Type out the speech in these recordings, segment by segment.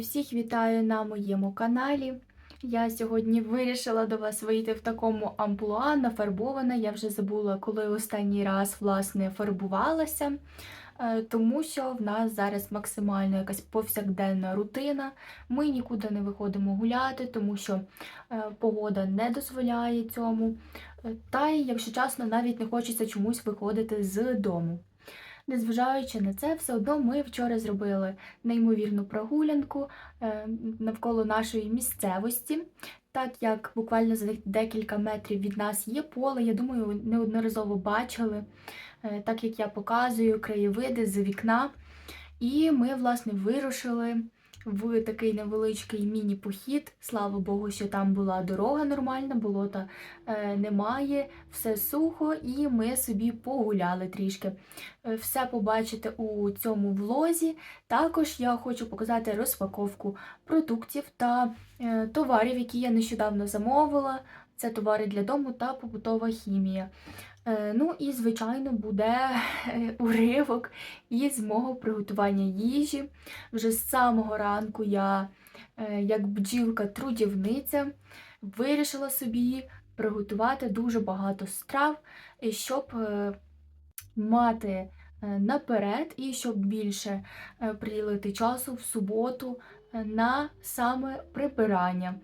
Друзі, всіх вітаю на моєму каналі. Я сьогодні вирішила до вас вийти в такому амплуа, нафарбована. Я вже забула, коли останній раз власне фарбувалася, Е, тому що в нас зараз максимально якась повсякденна рутина. Ми нікуди не виходимо гуляти, тому що е, погода не дозволяє цьому. Е, Та й, якщо чесно, навіть не хочеться чомусь виходити з дому. Незважаючи на це, все одно ми вчора зробили неймовірну прогулянку е, навколо нашої місцевості. Так як буквально за декілька метрів від нас є поле, я думаю, неодноразово бачили, е, так як я показую краєвиди з вікна. І ми, власне, вирушили в такий невеличкий міні-похід. Слава Богу, що там була дорога нормальна, болота е, немає, все сухо, і ми собі погуляли трішки. Е, Все побачите у цьому влозі. Також я хочу показати розпаковку продуктів та е, товарів, які я нещодавно замовила. Це товари для дому та побутова хімія. Е, Ну і, звичайно, буде е, уривок із мого приготування їжі. Вже з самого ранку я, е, як бджілка-трудівниця, вирішила собі приготувати дуже багато страв, щоб мати наперед і щоб більше приділити часу в суботу на саме прибирання.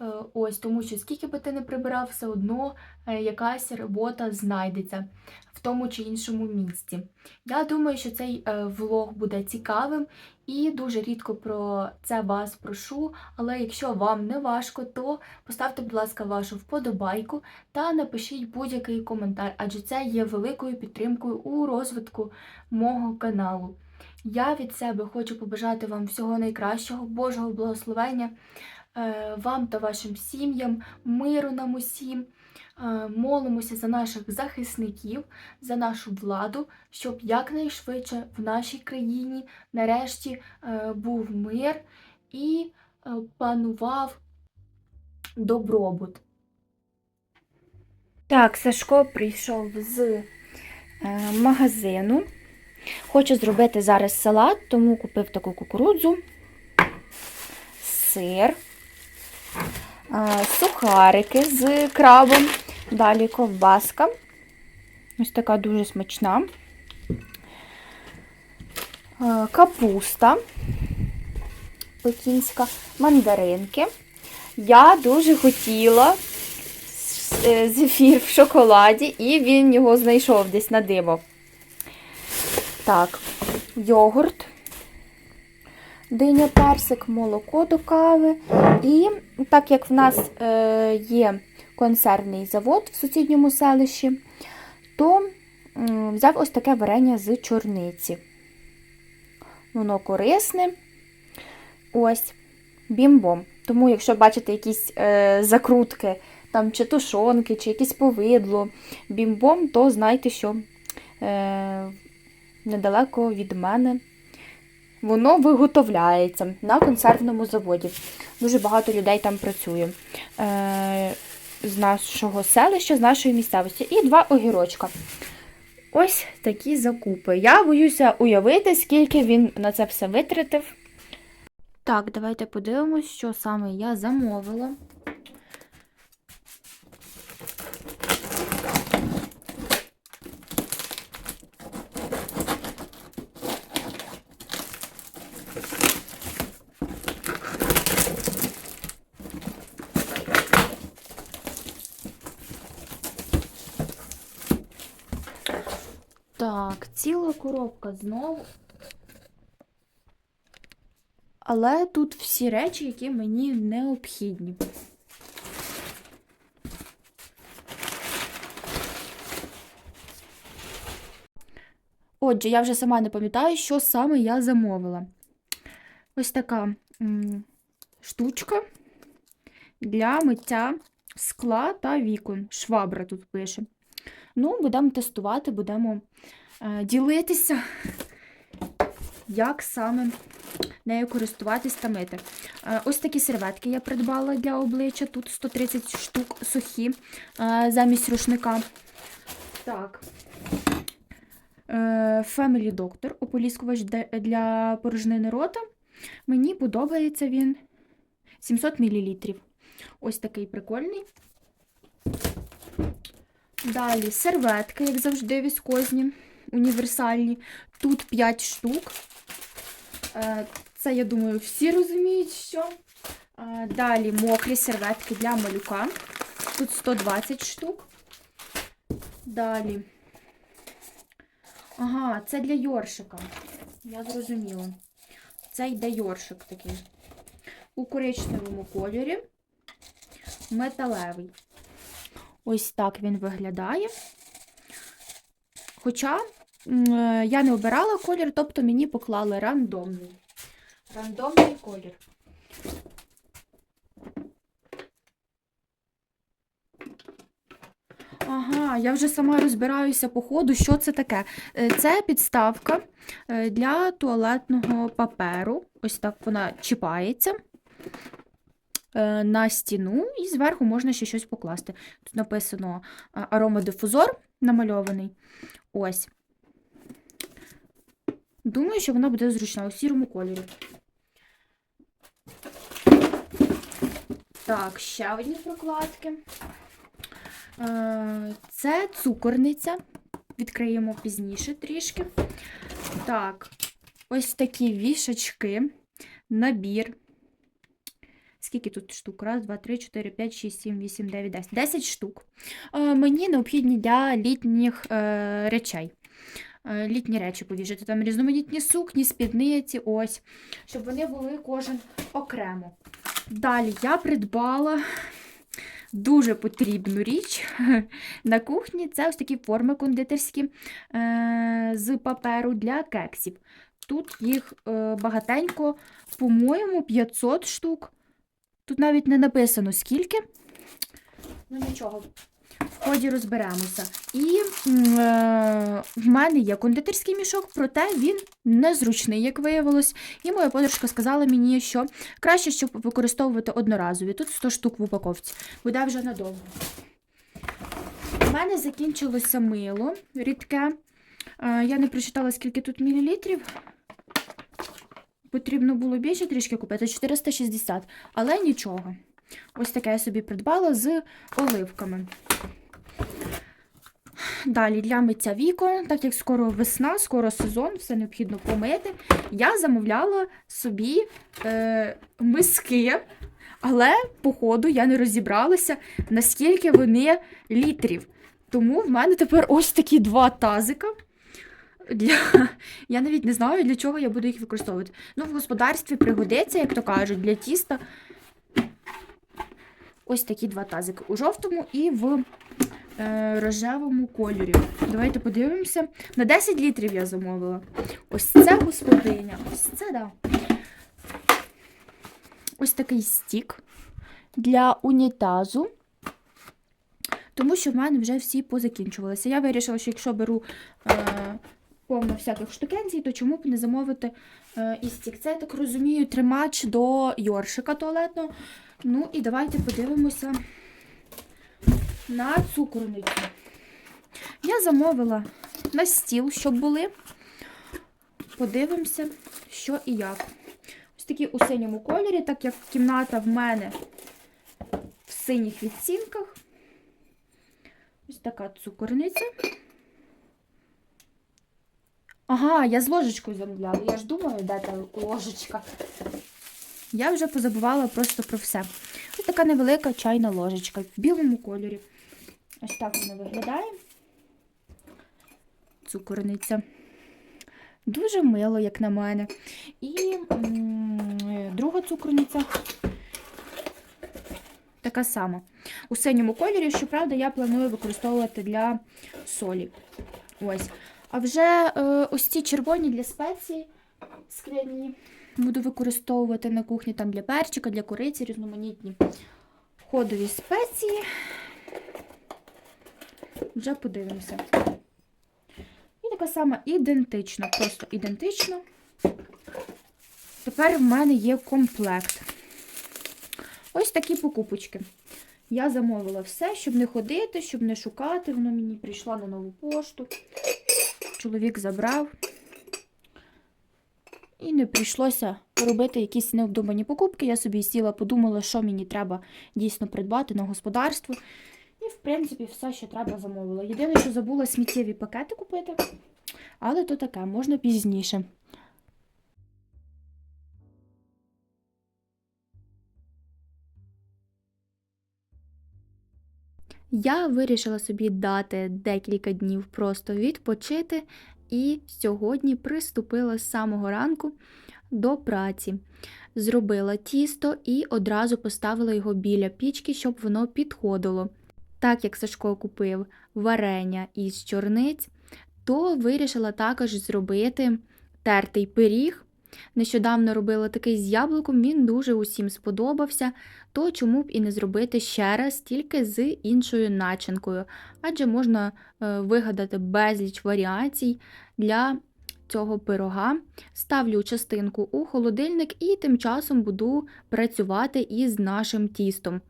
Е, Ось, тому що скільки би ти не прибирав, все одно е, якась робота знайдеться в тому чи іншому місці. Я думаю, що цей е, влог буде цікавим і дуже рідко про це вас прошу. Але якщо вам не важко, то поставте, будь ласка, вашу вподобайку та напишіть будь-який коментар, адже це є великою підтримкою у розвитку мого каналу. Я від себе хочу побажати вам всього найкращого, Божого благословення вам та вашим сім'ям, миру нам усім. Е, Молимося за наших захисників, за нашу владу, щоб якнайшвидше в нашій країні нарешті е, був мир і е, панував добробут. Так, Сашко прийшов з е, магазину. Хочу зробити зараз салат, тому купив таку кукурудзу, сир, е, сухарики з крабом, далі ковбаска. Ось така дуже смачна. Е, Капуста пекінська, мандаринки. Я дуже хотіла е, зефір в шоколаді, і він його знайшов десь на диво. Так, йогурт, диня, персик, молоко до кави. І так як в нас е, є консервний завод в сусідньому селищі, то взяв ось таке варення з чорниці. Воно корисне. Ось, бімбом. Тому, якщо бачите якісь е, закрутки, там чи тушонки, чи якесь повидло, бімбом, то знайте, що е, недалеко від мене воно виготовляється на консервному заводі. Дуже багато людей там працює. Е, з нашого селища, з нашої місцевості. І два огірочка. Ось такі закупи. Я боюся уявити, скільки він на це все витратив. Так, давайте подивимось, що саме я замовила. Так, ціла коробка знову. Але тут всі речі, які мені необхідні. Отже, я вже сама не пам'ятаю, що саме я замовила. Ось така штучка для миття скла та вікон. Швабра тут пише. Ну, будемо тестувати, будемо ділитися, як саме нею користуватись та мити. Е, Ось такі серветки я придбала для обличчя. Тут 130 штук сухі е, замість рушника. Так. Е, Family Doctor, ополіскувач для порожнини рота. Мені подобається він 700 мл. Ось такий прикольний. Далі серветки, як завжди, віскозні, універсальні. Тут 5 штук. Е, Це, я думаю, всі розуміють, що. Е, Далі мокрі серветки для малюка. Тут 120 штук. Далі. Ага, це для Йоршика. Я зрозуміла. Це йде Йоршик такий. У коричневому кольорі. Металевий. Ось так він виглядає. Хоча я не обирала колір, тобто мені поклали рандомний. Рандомний колір. Ага, я вже сама розбираюся по ходу, що це таке. Е, Це підставка е, для туалетного паперу. Ось так вона чіпається е, на стіну, і зверху можна ще щось покласти. Тут написано е, аромадифузор намальований. Ось. Думаю, що вона буде зручна у сірому кольорі. Так, ще одні прокладки. Е, Це цукорниця. Відкриємо пізніше трішки. Так, ось такі вішачки, набір. Скільки тут штук? Раз, два, три, чотири, п'ять, шість, сім, вісім, дев'ять, десять. Десять штук. Е, Мені необхідні для літніх е, речей. Е, Літні речі повішати. Там різноманітні сукні, спідниці, ось. Щоб вони були кожен окремо. Далі я придбала дуже потрібну річ на кухні. Це ось такі форми кондитерські е, з паперу для кексів. Тут їх е, багатенько, по-моєму, 500 штук. Тут навіть не написано скільки. Ну нічого, в ході розберемося. І е, в мене є кондитерський мішок, проте він незручний, як виявилось. І моя подружка сказала мені, що краще, щоб використовувати одноразові. Тут 100 штук в упаковці. Буде вже надовго. У мене закінчилося мило рідке. Е, Я не прочитала, скільки тут мілілітрів. Потрібно було більше трішки купити 460, але нічого. Ось таке я собі придбала з оливками. Далі для миття вікон, так як скоро весна, скоро сезон, все необхідно помити. Я замовляла собі е, миски, але, по ходу, я не розібралася, наскільки вони літрів. Тому в мене тепер ось такі два тазика. Для... Я навіть не знаю, для чого я буду їх використовувати. Ну, в господарстві пригодиться, як то кажуть, для тіста. Ось такі два тазики у жовтому і в е, рожевому кольорі. Давайте подивимося. На 10 літрів я замовила. Ось це господиня. Ось це, да. Ось такий стік для унітазу. Тому що в мене вже всі позакінчувалися. Я вирішила, що якщо беру е, повно всяких штукенцій, то чому б не замовити е, і. Це, я так розумію, тримач до йоршика туалетного. Ну і давайте подивимося на цукорницю. Я замовила на стіл, щоб були. Подивимося, що і як. Ось такі у синьому кольорі, так як кімната в мене в синіх відцінках. Ось така цукорниця. Ага, я з ложечкою замовляла. Я ж думаю, де та ложечка. Я вже позабувала просто про все. Ось така невелика чайна ложечка в білому кольорі. Ось так вона виглядає. Цукорниця. Дуже мило, як на мене. І м, друга цукорниця така сама. У синьому кольорі, щоправда, я планую використовувати для солі. Ось. А вже е, ось ці червоні для спеції скляні буду використовувати на кухні там для перчика, для куриці, різноманітні ходові спеції. Вже подивимося. І така сама ідентична, просто ідентична. Тепер в мене є комплект. Ось такі покупочки. Я замовила все, щоб не ходити, щоб не шукати. Воно мені прийшло на нову пошту. Чоловік забрав. і не прийшлося робити якісь необдумані покупки. Я собі сіла, подумала, що мені треба дійсно придбати на господарство. І, в принципі, все, що треба, замовила. Єдине, що забула сміттєві пакети купити, але то таке, можна пізніше. Я вирішила собі дати декілька днів просто відпочити, і сьогодні приступила з самого ранку до праці. Зробила тісто і одразу поставила його біля пічки, щоб воно підходило. Так як Сашко купив варення із чорниць, то вирішила також зробити тертий пиріг. Нещодавно робила такий з яблуком, він дуже усім сподобався, то чому б і не зробити ще раз, тільки з іншою начинкою, адже можна е, вигадати безліч варіацій для цього пирога. Ставлю частинку у холодильник і тим часом буду працювати із нашим тістом.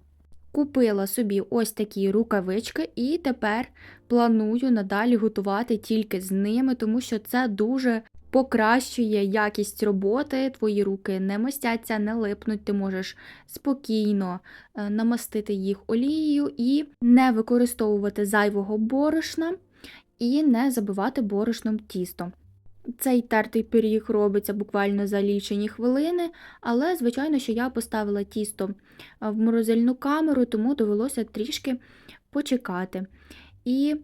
Купила собі ось такі рукавички, і тепер планую надалі готувати тільки з ними, тому що це дуже покращує якість роботи, твої руки не мастяться, не липнуть, ти можеш спокійно е, намастити їх олією і не використовувати зайвого борошна, і не забивати борошном тісто. Цей тертий пиріг робиться буквально за лічені хвилини, але, звичайно, що я поставила тісто е, в морозильну камеру, тому довелося трішки почекати. І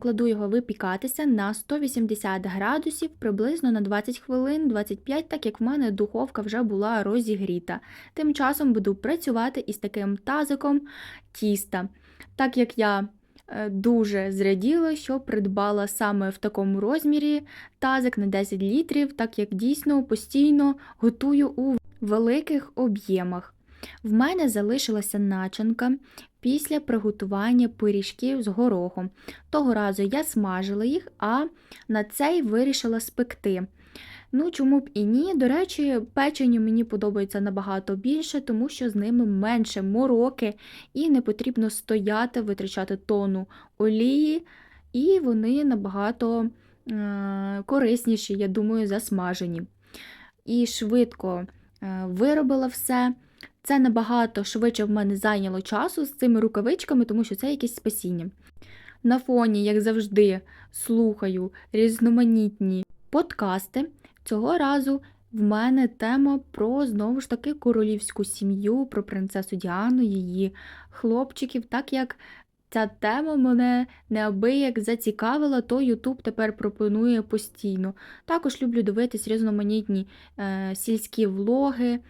кладу його випікатися на 180 градусів приблизно на 20 хвилин, 25, так як в мене духовка вже була розігріта. Тим часом буду працювати із таким тазиком тіста. Так як я Е, дуже зраділа, що придбала саме в такому розмірі тазик на 10 літрів, так як дійсно постійно готую у великих об'ємах. В мене залишилася начинка після приготування пиріжків з горохом. Того разу я смажила їх, а на цей вирішила спекти. Ну, чому б і ні. До речі, печені мені подобається набагато більше, тому що з ними менше мороки, і не потрібно стояти, витрачати тонну олії, і вони набагато е корисніші, я думаю, засмажені. І швидко е виробила все. Це набагато швидше в мене зайняло часу з цими рукавичками, тому що це якесь спасіння. На фоні, як завжди, слухаю різноманітні подкасти. Цього разу в мене тема про знову ж таки королівську сім'ю, про принцесу Діану, її хлопчиків. Так як ця тема мене неабияк зацікавила, то Ютуб тепер пропонує постійно. Також люблю дивитись різноманітні е, сільські влоги.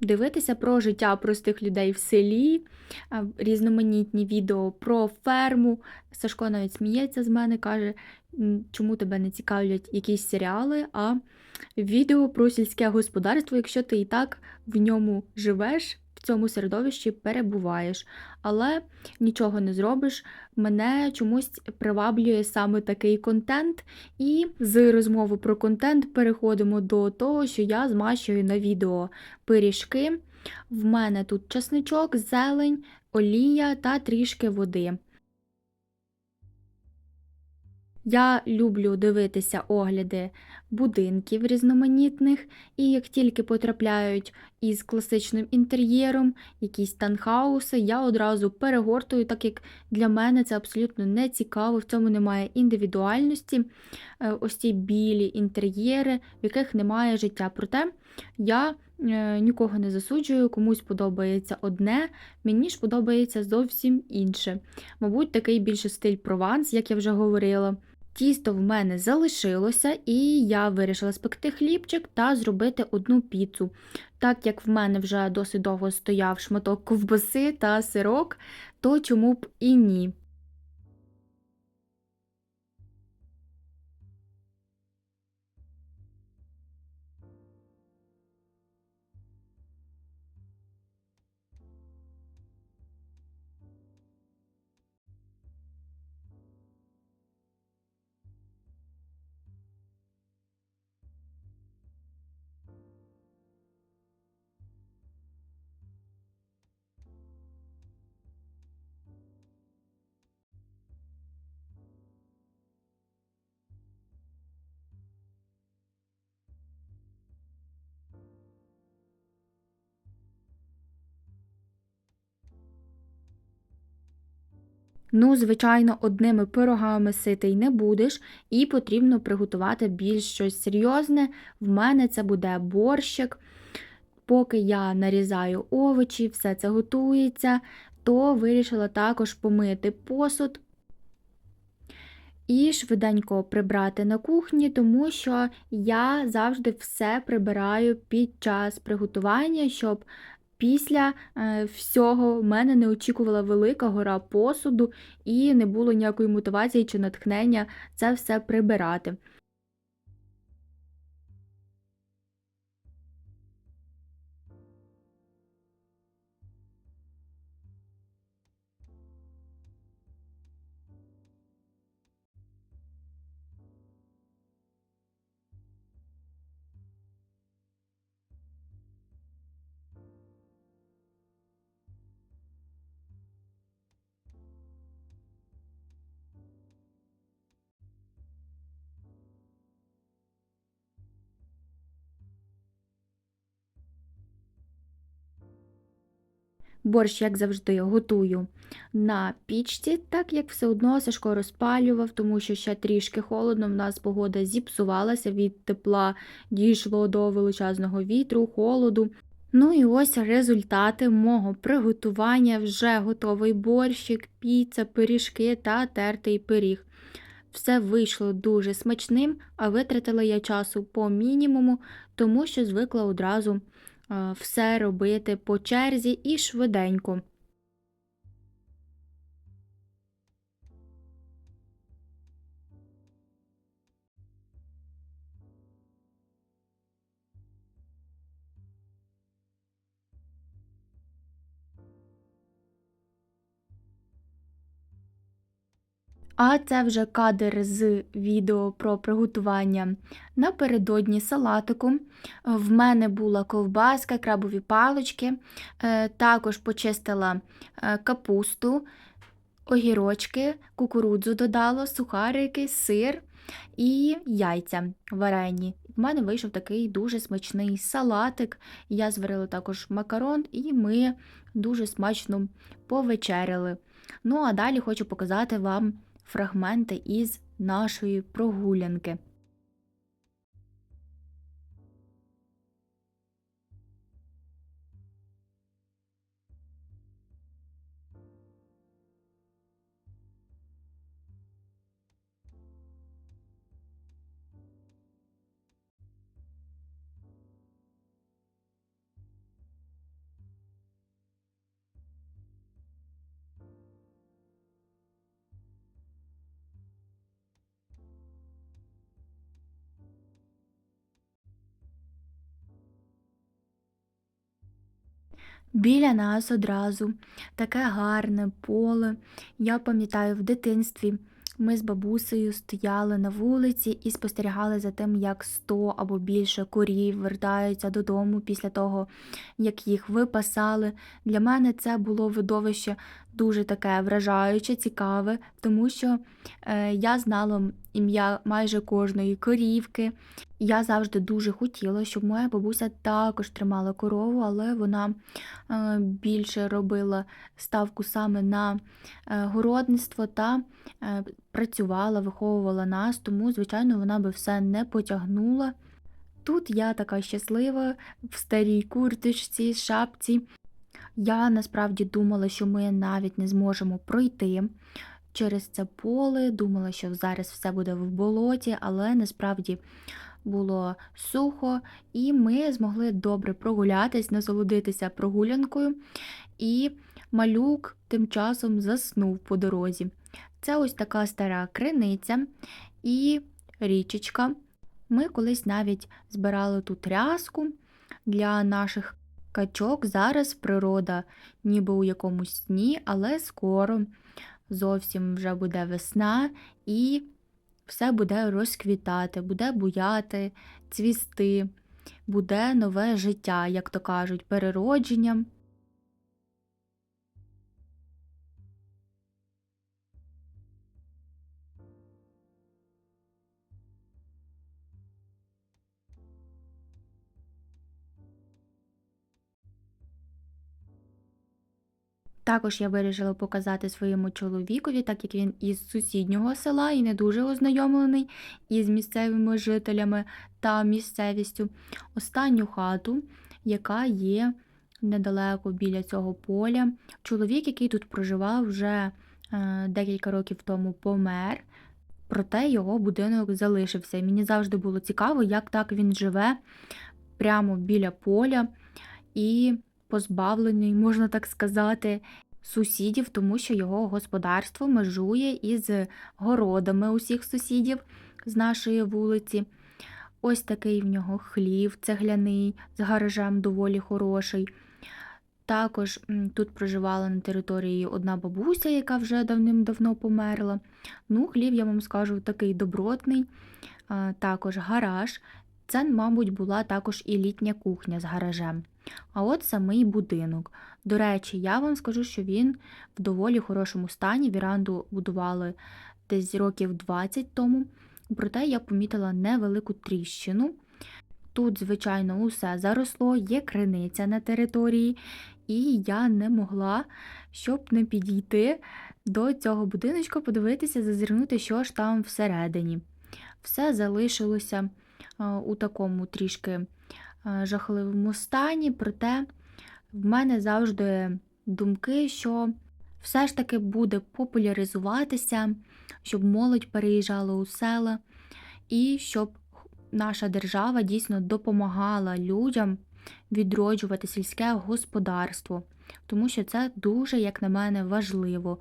Дивитися про життя простих людей в селі, різноманітні відео про ферму. Сашко навіть сміється з мене, каже, чому тебе не цікавлять якісь серіали, а відео про сільське господарство, якщо ти і так в ньому живеш, цьому середовищі перебуваєш. Але нічого не зробиш. Мене чомусь приваблює саме такий контент. І з розмови про контент переходимо до того, що я змащую на відео пиріжки. В мене тут часничок, зелень, олія та трішки води. Я люблю дивитися огляди будинків різноманітних, і як тільки потрапляють із класичним інтер'єром, якісь танхауси, я одразу перегортую, так як для мене це абсолютно не цікаво, в цьому немає індивідуальності, е, ось ці білі інтер'єри, в яких немає життя. Проте я е, нікого не засуджую, комусь подобається одне, мені ж подобається зовсім інше. Мабуть, такий більше стиль прованс, як я вже говорила. Тісто в мене залишилося, і я вирішила спекти хлібчик та зробити одну піцу. Так як в мене вже досить довго стояв шматок ковбаси та сирок, то чому б і ні. Ну, звичайно, одними пирогами ситий не будеш, і потрібно приготувати більш щось серйозне. В мене це буде борщик. Поки я нарізаю овочі, все це готується, то вирішила також помити посуд і швиденько прибрати на кухні, тому що я завжди все прибираю під час приготування, щоб після е, всього в мене не очікувала велика гора посуду і не було ніякої мотивації чи натхнення це все прибирати. Борщ, як завжди, готую на пічці, так як все одно Сашко розпалював, тому що ще трішки холодно, в нас погода зіпсувалася від тепла, дійшло до величезного вітру, холоду. Ну і ось результати мого приготування, вже готовий борщик, піца, пиріжки та тертий пиріг. Все вийшло дуже смачним, а витратила я часу по мінімуму, тому що звикла одразу все робити по черзі і швиденько. А це вже кадр з відео про приготування напередодні салатику. В мене була ковбаска, крабові палочки, е, також почистила е, капусту, огірочки, кукурудзу додала, сухарики, сир і яйця варені. В мене вийшов такий дуже смачний салатик. Я зварила також макарон, і ми дуже смачно повечеряли. Ну, а далі хочу показати вам фрагменти із нашої прогулянки. Біля нас одразу таке гарне поле. Я пам'ятаю, в дитинстві ми з бабусею стояли на вулиці і спостерігали за тим, як сто або більше корів вертаються додому після того, як їх випасали. Для мене це було видовище дуже таке вражаюче, цікаве, тому що е, я знала ім'я майже кожної корівки. Я завжди дуже хотіла, щоб моя бабуся також тримала корову, але вона е, більше робила ставку саме на е, городництво та працювала, виховувала нас, тому, звичайно, вона би все не потягнула. Тут я така щаслива в старій курточці, шапці. Я насправді думала, що ми навіть не зможемо пройти через це поле, думала, що зараз все буде в болоті, але насправді було сухо, і ми змогли добре прогулятись, насолодитися прогулянкою, і малюк тим часом заснув по дорозі. Це ось така стара криниця і річечка. Ми колись навіть збирали тут тряску для наших качок. Зараз природа ніби у якомусь сні, але скоро зовсім вже буде весна і все буде розквітати, буде буяти, цвісти, буде нове життя, як то кажуть, переродження. Також я вирішила показати своєму чоловікові, так як він із сусіднього села і не дуже ознайомлений із місцевими жителями та місцевістю, останню хату, яка є недалеко біля цього поля. Чоловік, який тут проживав вже е, декілька років тому, помер. Проте його будинок залишився. Мені завжди було цікаво, як так він живе прямо біля поля і позбавлений, можна так сказати, сусідів, тому що його господарство межує із городами усіх сусідів з нашої вулиці. Ось такий в нього хлів цегляний з гаражем доволі хороший. Також тут проживала на території одна бабуся, яка вже давним-давно померла. Ну, хлів, я вам скажу, такий добротний, також гараж. Це, мабуть, була також і літня кухня з гаражем. А от самий будинок. До речі, я вам скажу, що він в доволі хорошому стані. Віранду будували десь років 20 тому. Проте я помітила невелику тріщину. Тут, звичайно, усе заросло, є криниця на території, і я не могла, щоб не підійти до цього будиночка, подивитися, зазирнути, що ж там всередині. Все залишилося у такому трішки жахливому стані, проте в мене завжди думки, що все ж таки буде популяризуватися, щоб молодь переїжджала у села і щоб наша держава дійсно допомагала людям відроджувати сільське господарство, тому що це дуже, як на мене, важливо.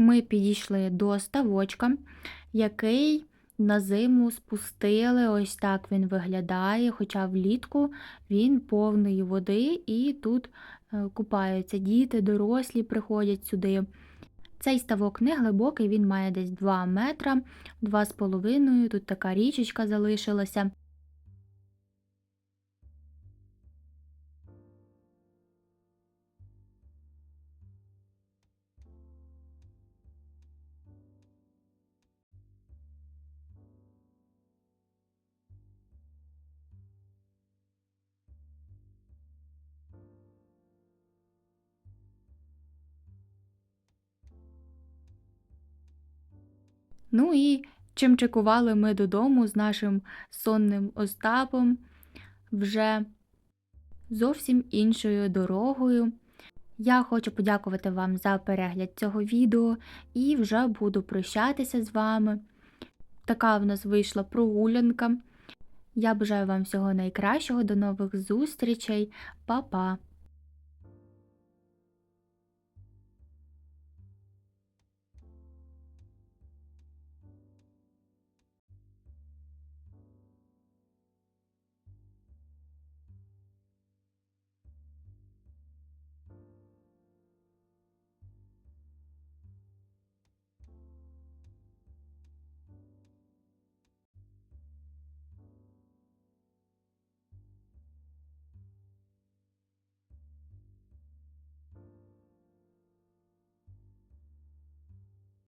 Ми підійшли до ставочка, який на зиму спустили. Ось так він виглядає, хоча влітку він повний води, і тут е, купаються діти, дорослі приходять сюди. Цей ставок не глибокий, він має десь 2 метра, 2,5, тут така річечка залишилася. Ну і чимчикували ми додому з нашим сонним Остапом вже зовсім іншою дорогою. Я хочу подякувати вам за перегляд цього відео і вже буду прощатися з вами. Така в нас вийшла прогулянка. Я бажаю вам всього найкращого, до нових зустрічей, Па-па!